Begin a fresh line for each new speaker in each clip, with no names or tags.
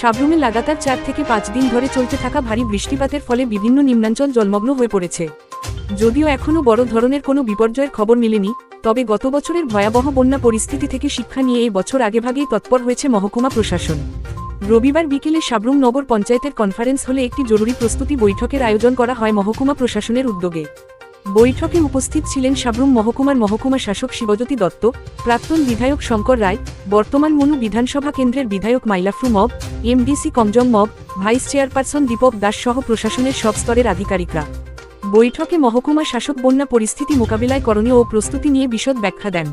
সাবরুমে লাগাতার চার থেকে পাঁচ দিন ধরে চলতে থাকা ভারী বৃষ্টিপাতের ফলে বিভিন্ন নিম্নাঞ্চল জলমগ্ন হয়ে পড়েছে। যদিও এখনও বড় ধরনের কোনো বিপর্যয়ের খবর মেলেনি, তবে গত বছরের ভয়াবহ বন্যা পরিস্থিতি থেকে শিক্ষা নিয়ে এই বছর আগেভাগেই তৎপর হয়েছে মহকুমা প্রশাসন। রবিবার বিকেলে সাবরুম নগর পঞ্চায়েতের কনফারেন্স হলে একটি জরুরি প্রস্তুতি বৈঠকের আয়োজন করা হয় মহকুমা প্রশাসনের উদ্যোগে। বৈঠকে উপস্থিত ছিলেন সাবরুম মহকুমার মহকুমা শাসক শিবজ্যোতি দত্ত, প্রাক্তন বিধায়ক শঙ্কর রায়, বর্তমান মনু বিধানসভা কেন্দ্রের বিধায়ক Mailafru Mog MDC Kamjam Mog vice chairperson Dipak Das সহ প্রশাসনের সব স্তরের আধিকারিকরা। বৈঠকে মহকুমা শাসক বন্যা পরিস্থিতি মোকাবিলায় করণীয় ও প্রস্তুতি নিয়ে বিশদ ব্যাখ্যা দেন।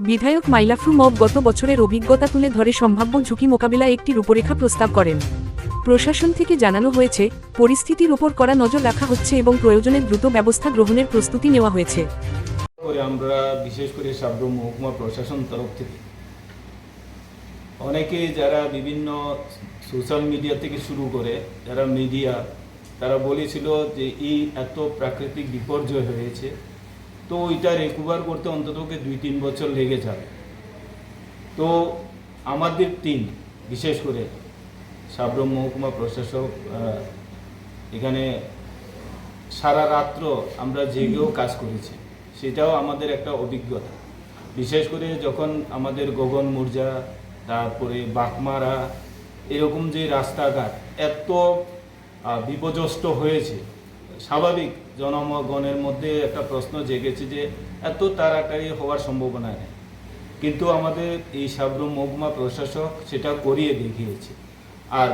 বিধায়ক মাইলাফরু মব গত বছরের অভিজ্ঞতা তুলে ধরে সম্ভাব্য ঝুঁকি মোকাবিলায় একটি রূপরেখা প্রস্তাব করেন। প্রশাসন থেকে জানানো হয়েছে, পরিস্থিতির উপর কড়া নজর রাখা হচ্ছে এবং প্রয়োজনে দ্রুত ব্যবস্থা গ্রহণের প্রস্তুতি নেওয়া হয়েছে।
আমরা বিশেষ করে সাবরুম মহকুমা প্রশাসন তরফ থেকে। অনেকে যারা বিভিন্ন সোশ্যাল মিডিয়া থেকে শুরু করে, যারা মিডিয়া, তারা বলেছিল যে এই এত প্রাকৃতিক বিপর্যয় হয়েছে, তো ওইটা রিকভার করতে অন্ততকে দুই তিন বছর লেগে যাবে। তো আমাদের টিম বিশেষ করে সাবরুম মহকুমা প্রশাসক এখানে সারা রাত্র আমরা জেগেও কাজ করেছি। সেটাও আমাদের একটা অভিজ্ঞতা। বিশেষ করে যখন আমাদের গগন মৌর্যা তারপরে বাকমারা এরকম যে রাস্তাঘাট এত বিপর্যস্ত হয়েছে, স্বাভাবিক জনগণের মধ্যে একটা প্রশ্ন জেগেছে যে এত তাড়াতাড়ি হওয়ার সম্ভাবনা নেই। কিন্তু আমাদের এই সাবরুম মহকুমা প্রশাসক সেটা করিয়ে দেখিয়েছে। আর